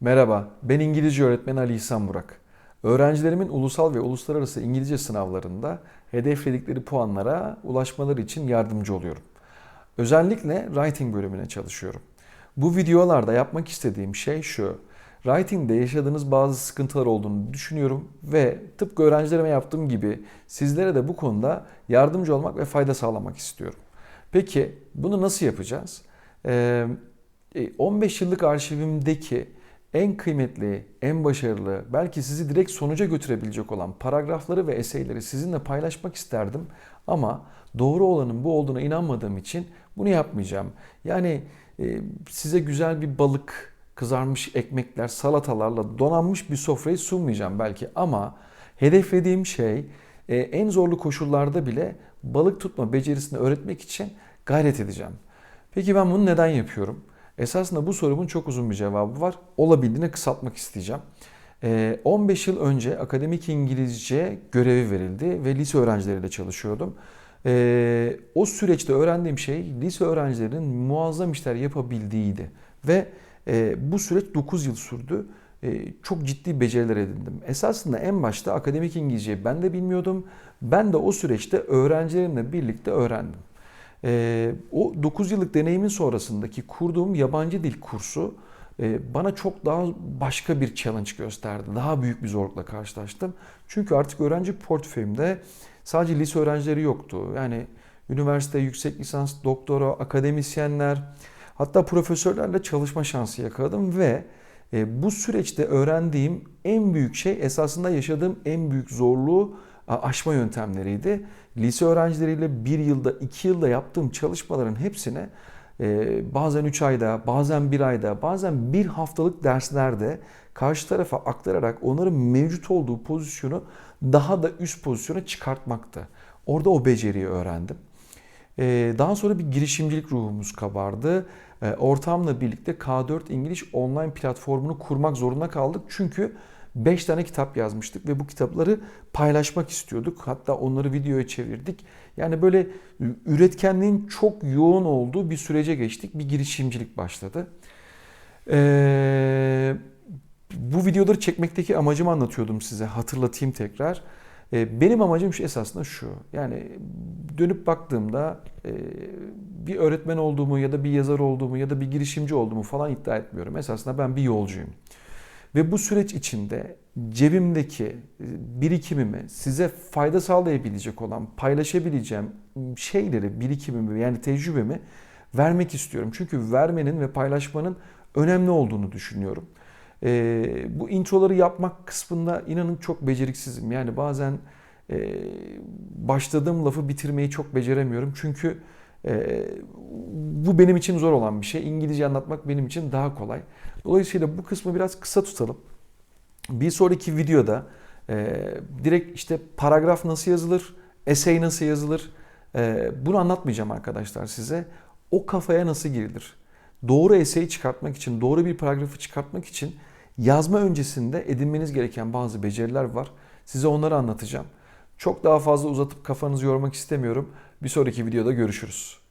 Merhaba, ben İngilizce öğretmeni Ali İhsan Burak. Öğrencilerimin ulusal ve uluslararası İngilizce sınavlarında hedefledikleri puanlara ulaşmaları için yardımcı oluyorum. Özellikle writing bölümüne çalışıyorum. Bu videolarda yapmak istediğim şey şu. Writing'de yaşadığınız bazı sıkıntılar olduğunu düşünüyorum ve tıpkı öğrencilerime yaptığım gibi sizlere de bu konuda yardımcı olmak ve fayda sağlamak istiyorum. Peki bunu nasıl yapacağız? Ee, 15 yıllık arşivimdeki en kıymetli, en başarılı, belki sizi direkt sonuca götürebilecek olan paragrafları ve eseyleri sizinle paylaşmak isterdim. Ama doğru olanın bu olduğuna inanmadığım için bunu yapmayacağım. Yani e, size güzel bir balık, kızarmış ekmekler, salatalarla donanmış bir sofrayı sunmayacağım belki ama hedeflediğim şey e, en zorlu koşullarda bile balık tutma becerisini öğretmek için gayret edeceğim. Peki ben bunu neden yapıyorum? Esasında bu sorumun çok uzun bir cevabı var. Olabildiğine kısaltmak isteyeceğim. 15 yıl önce akademik İngilizce görevi verildi ve lise öğrencileriyle çalışıyordum. O süreçte öğrendiğim şey lise öğrencilerinin muazzam işler yapabildiğiydi. Ve bu süreç 9 yıl sürdü. Çok ciddi beceriler edindim. Esasında en başta akademik İngilizceyi ben de bilmiyordum. Ben de o süreçte öğrencilerimle birlikte öğrendim. E, o 9 yıllık deneyimin sonrasındaki kurduğum yabancı dil kursu e, bana çok daha başka bir challenge gösterdi. Daha büyük bir zorlukla karşılaştım. Çünkü artık öğrenci portföyümde sadece lise öğrencileri yoktu. Yani üniversite, yüksek lisans, doktora, akademisyenler, hatta profesörlerle çalışma şansı yakaladım ve e, bu süreçte öğrendiğim en büyük şey esasında yaşadığım en büyük zorluğu aşma yöntemleriydi. Lise öğrencileriyle bir yılda, iki yılda yaptığım çalışmaların hepsine e, bazen 3 ayda, bazen bir ayda, bazen bir haftalık derslerde karşı tarafa aktararak onların mevcut olduğu pozisyonu daha da üst pozisyona çıkartmaktı. Orada o beceriyi öğrendim. E, daha sonra bir girişimcilik ruhumuz kabardı. E, ortamla birlikte K4 İngiliz online platformunu kurmak zorunda kaldık. Çünkü 5 tane kitap yazmıştık ve bu kitapları paylaşmak istiyorduk. Hatta onları videoya çevirdik. Yani böyle üretkenliğin çok yoğun olduğu bir sürece geçtik. Bir girişimcilik başladı. Ee, bu videoları çekmekteki amacımı anlatıyordum size. Hatırlatayım tekrar. Ee, benim amacım şu esasında şu. Yani dönüp baktığımda e, bir öğretmen olduğumu ya da bir yazar olduğumu ya da bir girişimci olduğumu falan iddia etmiyorum. Esasında ben bir yolcuyum. Ve bu süreç içinde cebimdeki e, birikimimi size fayda sağlayabilecek olan, paylaşabileceğim şeyleri, birikimimi yani tecrübemi vermek istiyorum. Çünkü vermenin ve paylaşmanın önemli olduğunu düşünüyorum. Ee, bu introları yapmak kısmında inanın çok beceriksizim. Yani bazen e, başladığım lafı bitirmeyi çok beceremiyorum. Çünkü e, bu benim için zor olan bir şey. İngilizce anlatmak benim için daha kolay. Dolayısıyla bu kısmı biraz kısa tutalım. Bir sonraki videoda e, direkt işte paragraf nasıl yazılır, essay nasıl yazılır e, bunu anlatmayacağım arkadaşlar size. O kafaya nasıl girilir? Doğru essay'i çıkartmak için, doğru bir paragrafı çıkartmak için yazma öncesinde edinmeniz gereken bazı beceriler var. Size onları anlatacağım. Çok daha fazla uzatıp kafanızı yormak istemiyorum. Bir sonraki videoda görüşürüz.